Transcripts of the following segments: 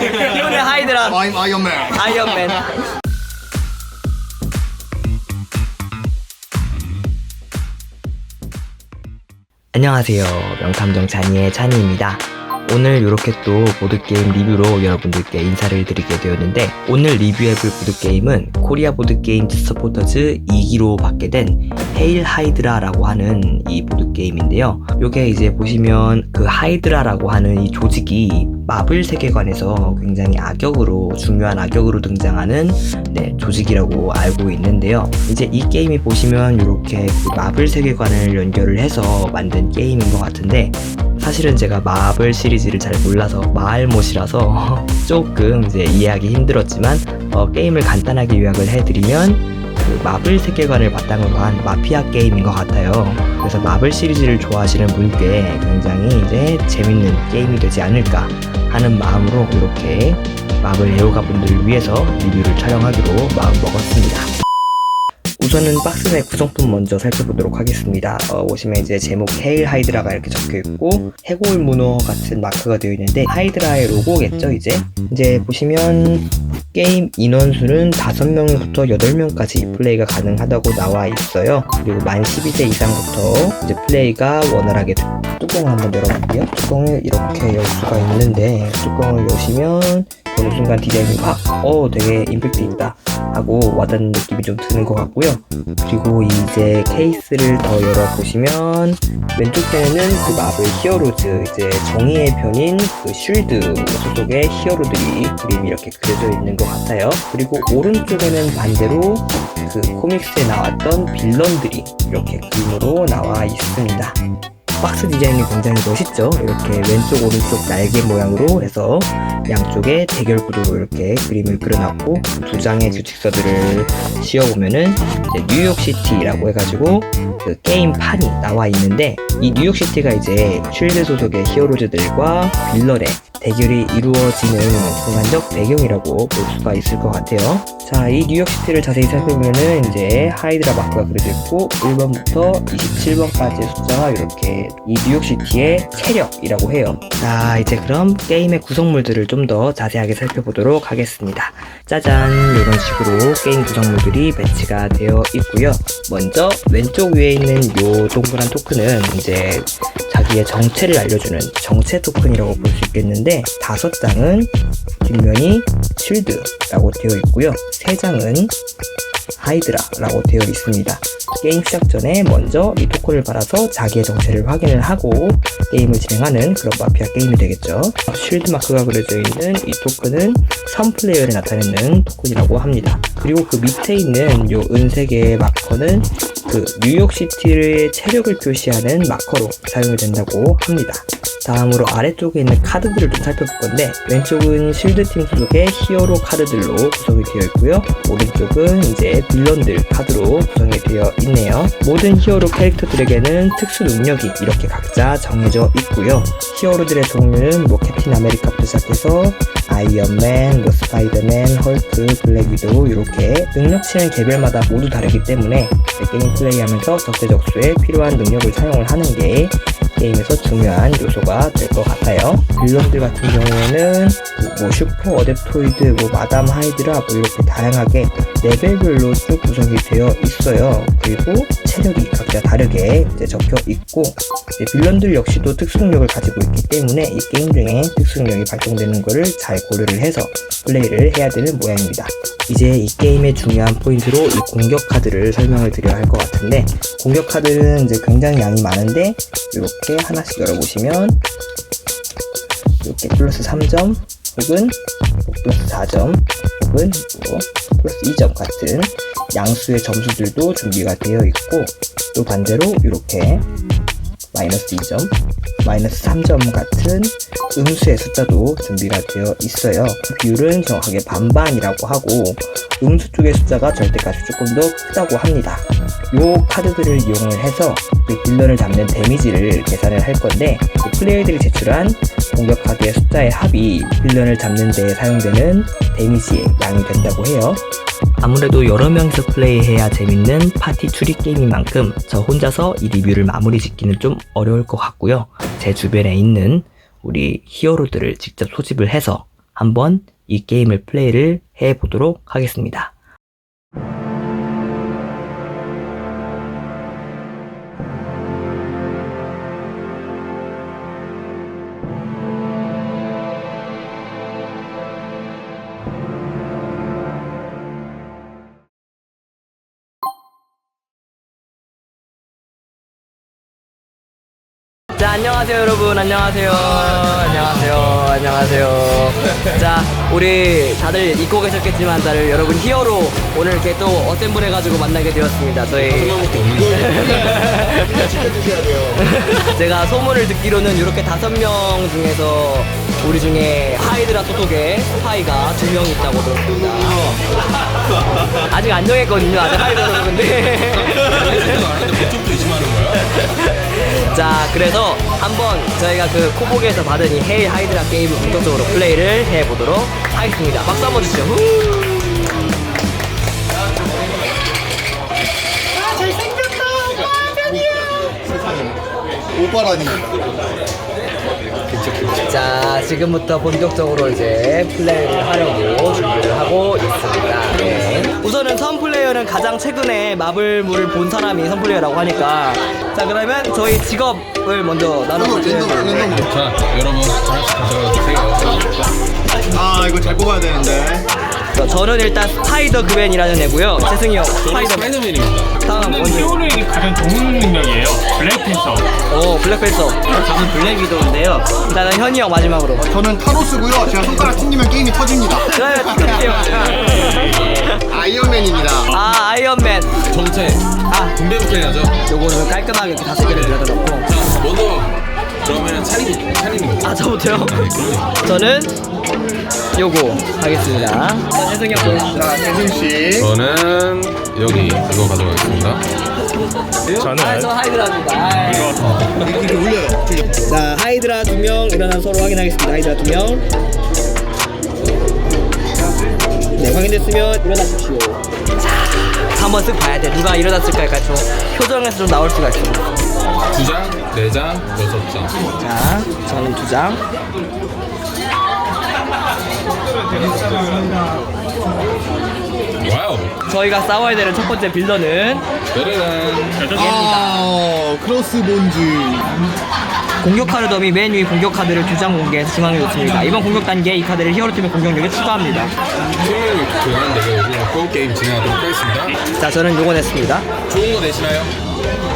이번에 하이드라 I'm Iron Man. 아이언맨. 안녕하세요. 명탐정 찬이의 찬이입니다. 오늘 이렇게 또 보드게임 리뷰로 여러분들께 인사를 드리게 되었는데 오늘 리뷰해볼 보드게임은 코리아 보드게임 서포터즈 2기로 받게 된 헤일 하이드라라고 하는 이 보드게임인데요. 요게 이제 보시면 그 하이드라라고 하는 이 조직이 마블 세계관에서 굉장히 악역으로 중요한 악역으로 등장하는 네, 조직이라고 알고 있는데요. 이제 이 게임이 보시면 이렇게 그 마블 세계관을 연결을 해서 만든 게임인 것 같은데 사실은 제가 마블 시리즈를 잘 몰라서 마알못이라서 조금 이제 이해하기 힘들었지만 어, 게임을 간단하게 요약을 해드리면 그 마블 세계관을 바탕으로 한 마피아 게임인 것 같아요. 그래서 마블 시리즈를 좋아하시는 분께 굉장히 이제 재밌는 게임이 되지 않을까 하는 마음으로 이렇게 마블 애호가 분들을 위해서 리뷰를 촬영하기로 마음 먹었습니다. 우선은 박스 내 구성품 먼저 살펴보도록 하겠습니다. 어, 보시면 이제 제목 헤일 하이드라가 이렇게 적혀 있고 해골 문어 같은 마크가 되어 있는데 하이드라의 로고겠죠 이제 이제 보시면 게임 인원수는 5명부터 8명까지 플레이가 가능하다고 나와 있어요. 그리고 만 12세 이상부터 이제 플레이가 원활하게 돼- 뚜껑을 한번 열어볼게요. 뚜껑을 이렇게 열 수가 있는데 뚜껑을 여시면 어느 순간 디자인이 막, 어, 되게 임팩트 있다 하고 와닿는 느낌이 좀 드는 것 같고요. 그리고 이제 케이스를 더 열어보시면 왼쪽 편에는 그 마블 히어로즈 이제 정의의 편인 그 쉴드 소속의 히어로들이 그림이 이렇게 그려져 있는 것 같아요. 그리고 오른쪽에는 반대로 그 코믹스에 나왔던 빌런들이 이렇게 그림으로 나와 있습니다. 박스 디자인이 굉장히 멋있죠? 이렇게 왼쪽 오른쪽 날개 모양으로 해서 양쪽에 대결 구도로 이렇게 그림을 그려놨고 두 장의 규칙서들을 씌워보면은 뉴욕시티라고 해가지고 그 게임판이 나와 있는데 이 뉴욕시티가 이제 쉴드 소속의 히어로즈들과 빌런의 대결이 이루어지는 공간적 배경이라고 볼 수가 있을 것 같아요. 자, 이 뉴욕시티를 자세히 살펴보면은 이제 하이드라 마크가 그려져 있고 1번부터 27번까지의 숫자가 이렇게 이 뉴욕시티의 체력이라고 해요. 자, 이제 그럼 게임의 구성물들을 좀 더 자세하게 살펴보도록 하겠습니다. 짜잔, 이런 식으로 게임 구성물들이 배치가 되어 있고요. 먼저 왼쪽 위에 있는 요 동그란 토큰은 이제 자기의 정체를 알려주는 정체 토큰이라고 볼 수 있겠는데 다섯 장은 뒷면이 쉴드라고 되어 있고요. 세 장은 하이드라라고 되어 있습니다. 게임 시작 전에 먼저 이 토큰을 받아서 자기의 정체를 확인을 하고 게임을 진행하는 그런 마피아 게임이 되겠죠. 쉴드 마크가 그려져 있는 이 토큰은 선 플레이어를 나타내는 토큰이라고 합니다. 그리고 그 밑에 있는 요 은색의 마커는 그 뉴욕시티의 체력을 표시하는 마커로 사용이 된다고 합니다. 다음으로 아래쪽에 있는 카드들을 좀 살펴볼 건데 왼쪽은 실드팀 소속의 히어로 카드들로 구성이 되어 있고요. 오른쪽은 이제 빌런들 카드로 구성이 되어 있네요. 모든 히어로 캐릭터들에게는 특수 능력이 이렇게 각자 정해져 있고요. 히어로들의 종류는 뭐 캡틴 아메리카부터 시작해서 아이언맨, 뭐 스파이더맨, 헐크, 블랙 위도우 이렇게 능력치는 개별마다 모두 다르기 때문에 게임 플레이하면서 적재적소에 필요한 능력을 사용을 하는 게 게임에서 중요한 요소가 될 것 같아요. 빌런들 같은 경우에는 뭐 슈퍼 어댑토이드, 뭐 마담 하이드라 뭐 이렇게 다양하게 레벨별로 쭉 구성이 되어 있어요. 그리고 체력이 각자 다르게 이제 적혀 있고 빌런들 역시도 특수 능력을 가지고 있기 때문에 이 게임 중에 특수 능력이 발동되는 것을 잘 고려를 해서 플레이를 해야 되는 모양입니다. 이제 이 게임의 중요한 포인트로 이 공격 카드를 설명을 드려야 할 것 같은데 공격 카드는 이제 굉장히 양이 많은데 이렇게 하나씩 열어보시면 이렇게 플러스 3점 혹은 뭐 플러스 4점 혹은 뭐 플러스 2점 같은 양수의 점수들도 준비가 되어 있고 또 반대로 이렇게 마이너스 2점, 마이너스 3점 같은 음수의 숫자도 준비가 되어 있어요. 비율은 정확하게 반반이라고 하고 음수 쪽의 숫자가 절대값이 조금 더 크다고 합니다. 요 카드들을 이용을 해서 그 빌런을 잡는 데미지를 계산을 할 건데 그 플레이어들이 제출한 공격 카드의 숫자의 합이 빌런을 잡는 데 사용되는 데미지의 양이 된다고 해요. 아무래도 여러 명이서 플레이해야 재밌는 파티 추리 게임인 만큼 저 혼자서 이 리뷰를 마무리 짓기는 좀 어려울 것 같고요. 제 주변에 있는 우리 히어로들을 직접 소집을 해서 한번 이 게임을 플레이를 해 보도록 하겠습니다. 자, 안녕하세요, 여러분. 안녕하세요. 안녕하세요. 안녕하세요. 자, 우리 다들 잊고 계셨겠지만, 다들 여러분 히어로 오늘 이렇게 또 어셈블 해가지고 만나게 되었습니다. 저희. 명밖에 없는 거예요. 지켜주셔야 돼요. 제가 소문을 듣기로는 이렇게 다섯 명 중에서 우리 중에 하이드라 소속의 스파이가 두 명 있다고 들었습니다. 아직 안 정했거든요. 아직 하이드라 소속인데. 그래서 한번 저희가 그 코보기에서 받은 이 헤일 하이드라 게임을 본격적으로 플레이를 해보도록 하겠습니다. 박수 한번 주시죠. 후! 오빠라니. 자, 지금부터 본격적으로 이제 플레이를 하려고 준비를 하고 있습니다. 네. 우선은 선 플레이어는 가장 최근에 마블물을 본 사람이 선 플레이어라고 하니까 자, 그러면 저희 직업을 먼저 랜덤, 나눠보시면 랜덤, 랜덤. 자, 여러분 하나씩 가져가주세요. 아, 이거 잘 뽑아야 되는데. 자, 저는 일단 스파이더 그맨이라는 애고요. 재승이 형, 저는 스파이더 스파이더맨입니다. 다음 저는 먼저. 히어로에게 가장 좋은 능력이에요. 블랙팬서. 오 블랙팬서 저는 블랙 위도우인데요 일단은 현이 형 마지막으로 저는 타로스고요. 제가 손가락 튕기면 게임이 터집니다. 그러면 튀겨주세요 아이언맨입니다. 아 아이언맨 정체. 아 군대부터 해야죠. 요거는 깔끔하게 이렇게 다섯 개를 들여다 놓고 자, 먼저 그러면 찬이는 거. 아 저부터요? 네. 저는 요거 하겠습니다 자 혜승이 형 보여주시죠 자, 재승씨. 저는 여기 이거 가져가겠습니다. 저는 아 저 하이드라입니다 아이. 이렇게 올려요. 자 하이드라 두 명 일어나서 서로 확인하겠습니다 하이드라 두 명 네 확인됐으면 일어나십시오 자 한번 쓱 봐야 돼 누가 일어났을까 약간 좀 표정에서 좀 나올 수가 있어 두 장, 네 장, 여섯 장. 자, 저는 두 장. 와우. 저희가 싸워야 되는 첫 번째 빌런은 베르는 아, 크로스 본즈. 공격 카드 더미 맨 위 공격 카드를 두 장 공개해서 중앙에 놓습니다. 이번 공격 단계에 이 카드를 히어로 팀의 공격력에 추가합니다. 팀을 교환한 대결 요즘 게임 진행하도록 하겠습니다. 자, 저는 요거 냈습니다. 좋은 거 내시나요?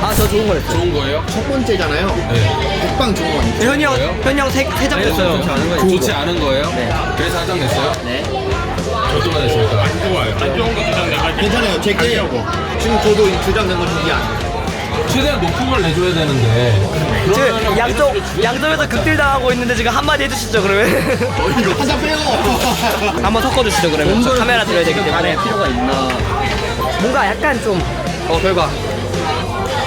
아, 저 좋은 거 냈어요. 좋은 거예요? 첫 번째잖아요. 네. 백방 좋은 거 아니죠? 현이 형, 뭐예요? 현이 형 세, 세장 냈어요. 좋지 않은 거예요? 네. 그래서 한 장 냈어요? 네. 어떤 거 냈습니까? 좋아요. 안 좋은 거 두장 내가 괜찮아요. 제게 지금 저도 두장낸거 준비 안 해요. 최대한 높은 걸 내줘야 되는데 지금 양쪽, 양쪽에서 극딜 당하고 있는데 지금 한마디 해주시죠, 그러면. 한장 빼요. 한번 섞어주시죠, 그러면. 저 카메라 들어야 되기 때문에. 필요가 있나. 뭔가 약간 좀, 어, 결과.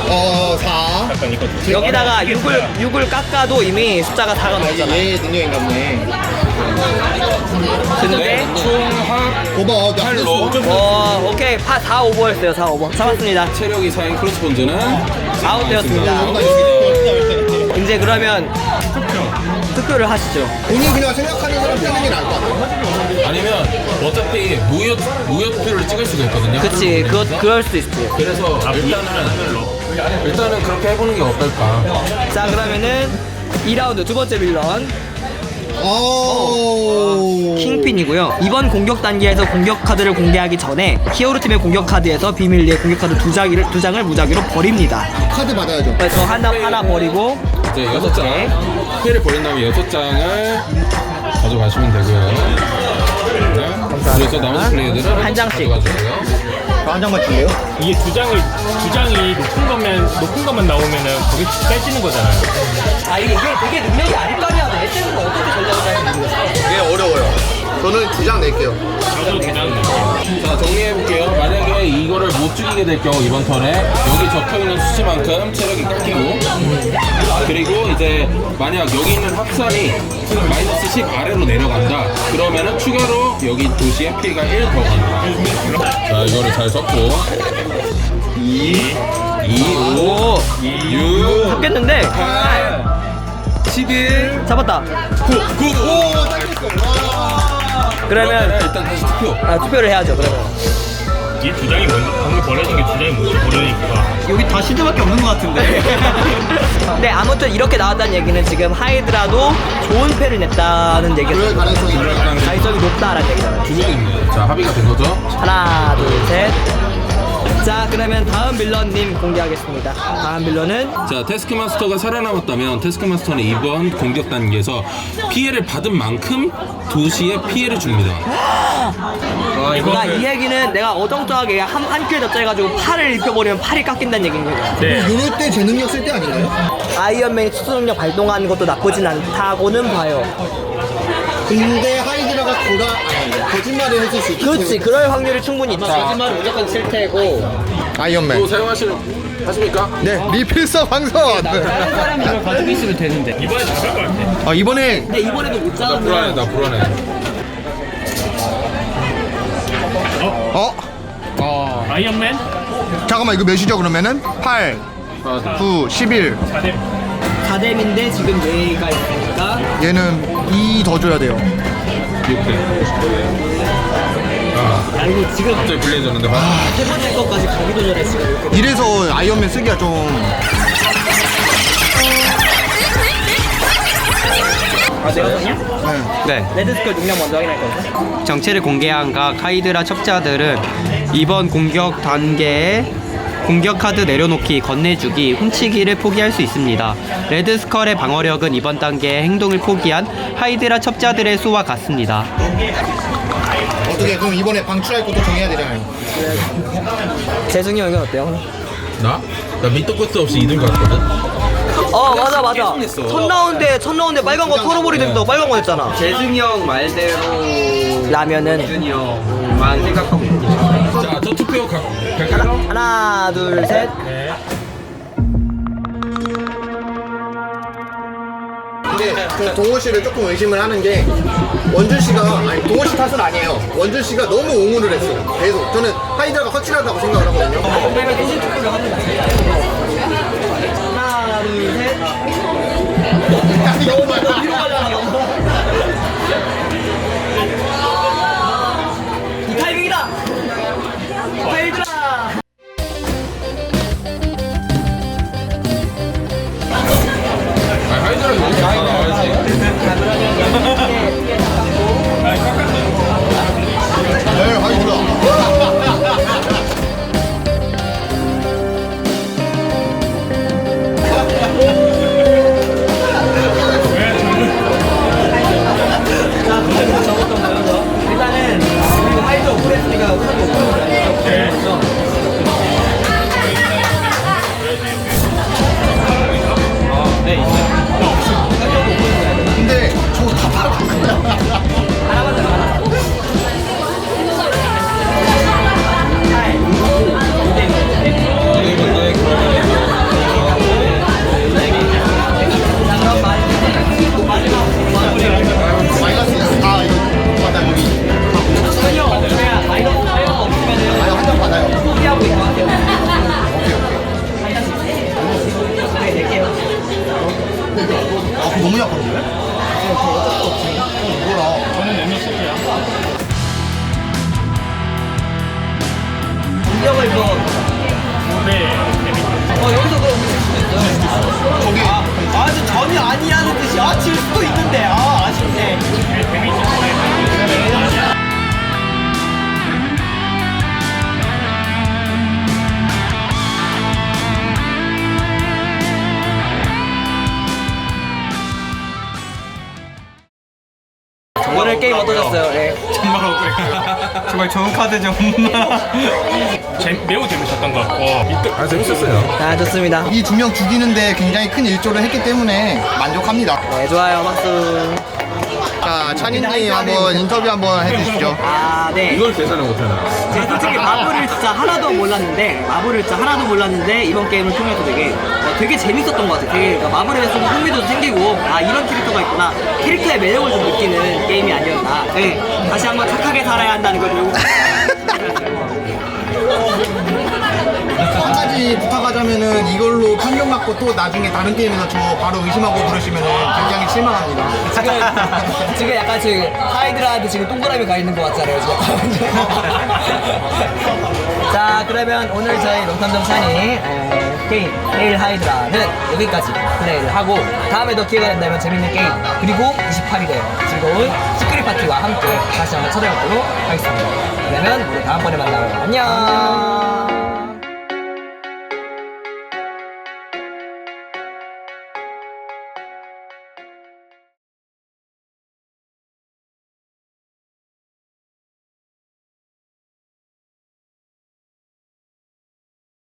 어, 4. 약간 이거 여기다가 6을, 6을 깎아도 이미 숫자가 4가 넘었잖아. 얘 능력인가 보네. 됐는데, 총합 나 팔로 어, 오케이. 파 4 오버였어요. 4 오버. 잡았습니다. 체력이 4인 크로스본즈는 아웃되었습니다. 이제 그러면 투표를 하시죠. 본인 그냥 생각하는 사람 빼는 게 나을 것 같아요. 아니면 어차피 무효 무효 투표를 찍을 수가 있거든요. 그치. 그것, 그럴 수도 있지. 그래서 일단은 일단은 그렇게 해보는 게 어떨까? 자, 그러면은 2라운드 두 번째 빌런. 오. 킹핀이고요. 이번 공격 단계에서 공격 카드를 공개하기 전에 히어로 팀의 공격 카드에서 비밀리에 공격 카드 두 장을 두 장을 무작위로 버립니다. 카드 받아야죠. 그래서 하나 하나 버리고 이제 여섯 장 피해를 버린 다음에 여섯 장을 가져가시면 되고요. 네. 그래서 나머지 플레이어들은 한 장씩. 가져가주세요. 한 장만 줄래요? 이게 두 장을 두 장이 높은 거면 높은 것만 나오면은 거기 빼지는 거잖아요. 아 이게 이게 되게 능력이 아닐 거 아니야. 내 때는 어떻게 전략을 짜는지 모르겠어. 이게 어려워요. 저는 두 장 낼게요. 저도 두 장. 낼게요. 자 정리해볼게요. 만약에 이거를 못 죽이게 될 경우 이번 턴에 여기 적혀있는 수치만큼 체력이 깎이고 그리고 이제 만약 여기 있는 합산이 마이너스 10 아래로 내려간다 그러면은 추가로 여기 도시에 피해가 1 더 간다 자 이거를 잘 섞고 2 2 5오6 바뀌었는데 8 11 잡았다. 9 9오 땡겼어 와 그러면 일단 다시 투표 아, 투표를 해야죠. 그러면. 이두 장이 먼저 방금 버려진 게두 장이 먼저 버려지니까 여기 다 시드밖에 없는 것 같은데 네, 아무튼 이렇게 나왔다는 얘기는 지금 하이드라도 좋은 패를 냈다는 얘기죠. 그럴 가능성이 있네 가능성이 높다라는 얘기잖아요. 두명 있네 자 합의가 된 거죠 하나, 둘, 셋. 자, 그러면 다음 빌런님 공개하겠습니다. 다음 빌런은 자 테스크마스터가 살아남았다면 테스크마스터는 이번 공격 단계에서 피해를 받은 만큼 도시에 피해를 줍니다 그러니까 이 얘기는 내가 어정쩡하게 한, 한 큐에 젖자 해가지고 팔을 입혀버리면 팔이 깎인다는 얘기인 거예요. 네 요럴 때제 능력 쓸 때 아닌가요? 아이언맨이 수소 능력 발동하는 것도 나쁘진 않다고는 봐요. 근데 하 거짓말을 해줄 수 있기 그렇지, 그럴 확률이 충분히 있다. 거짓말은 무조건 실패고. 또 아이언맨. 사용하시는 하십니까? 네 리필서 방선 사람 이걸 가지고 있으면 되는데. 이번에 잡을 것 같아. 아 이번에? 근데 이번에도 못 불안해 잡으면 나 불안해. 어? 아이언맨? 잠깐만 이거 몇이죠 그러면은? 8 아, 9 11 4대. 4댐인데 지금 4가 있으니까. 얘는 2 더 줘야 돼요 6대 야 이거 지금 갑자기 불리해졌는데 화세 번째 것까지 가기도 전에 지금 이렇게 이래서 아이언맨 쓰기가 좀 아 내가 썼냐? 네, 레드스컬 능력 먼저 확인할 거죠 정체를 공개한 각 하이드라 첩자들은 이번 공격 단계에 공격 카드 내려놓기, 건네주기, 훔치기를 포기할 수 있습니다. 레드스컬의 방어력은 이번 단계의 행동을 포기한 하이드라 첩자들의 수와 같습니다. 어떻게 그럼 이번에 방출할 것도 정해야 되잖아요 재승이 형은 어때요? 나? 나 밑도 끝도 없이 2등 갔거든? 어 맞아 맞아 냈어. 첫 라운드에 첫 라운드에 빨간 거 털어버리 된다고 빨간 거 했잖아 재승이 형 말대로 라면은 준이 형만 생각하고 있습니다. 자, 저 투표 가, 갈까요? 하나 둘셋 근데 그 동호 씨를 조금 의심을 하는 게 원준 씨가 아니 동호 씨 탓은 아니에요. 원준 씨가 너무 옹호를 했어요. 계속 저는 하이드라가 확실하다고 생각을 하거든요. 하나 둘셋 너무 많아. 아 그거 너무 약한데? 뭐라? 저는 몇몇 쓸게요 공격을 뭐 네 어 여기서 그럼 우리 수도 있어요. 저기 아, 아, 저 전혀 아니라는 뜻이 아, 질 수도 있는데. 아, 아쉽네. 오 늘 게임 어떠셨어요? 네. 정말 억울해. 정말 좋은 카드 좀. 재, 매우 재밌었던 것 같고 아, 재밌었어요. 아, 좋습니다. 이 두 명 죽이는데 굉장히 큰 일조를 했기 때문에 만족합니다. 네, 좋아요. 박수. 자 찬이님 한번 인터뷰 한번 해주시죠. 아, 네. 이걸 계산을 못하나. 제가 솔직히 마블을 진짜 하나도 몰랐는데 마블을 진짜 하나도 몰랐는데 이번 게임을 통해서 되게 어, 되게 재밌었던 것 같아요. 되게 그러니까 마블에 좀 흥미도 생기고 아 이런 캐릭터가 있구나 캐릭터의 매력을 좀 느끼는 게임이 아니었나. 네, 다시 한번 착하게 살아야 한다는 걸 배우고. 한 가지 부탁하자면 왜냐면은 이걸로 판정 받고 또 나중에 다른 게임에서 저 바로 의심하고 그러시면은 굉장히 실망합니다. 지금 지금 약간 지금 하이드라한테 지금 동그라미 가 있는 것 같잖아요. 자 그러면 오늘 저희 롱탐정 찬이 에, 게임 헤일 하이드라는 여기까지 플레이를 하고 다음에도 기회가 된다면 재밌는 게임 그리고 28일에 즐거운 시크릿 파티와 함께 다시 한번 찾아뵙도록 하겠습니다. 그러면 우리 다음번에 만나요. 안녕.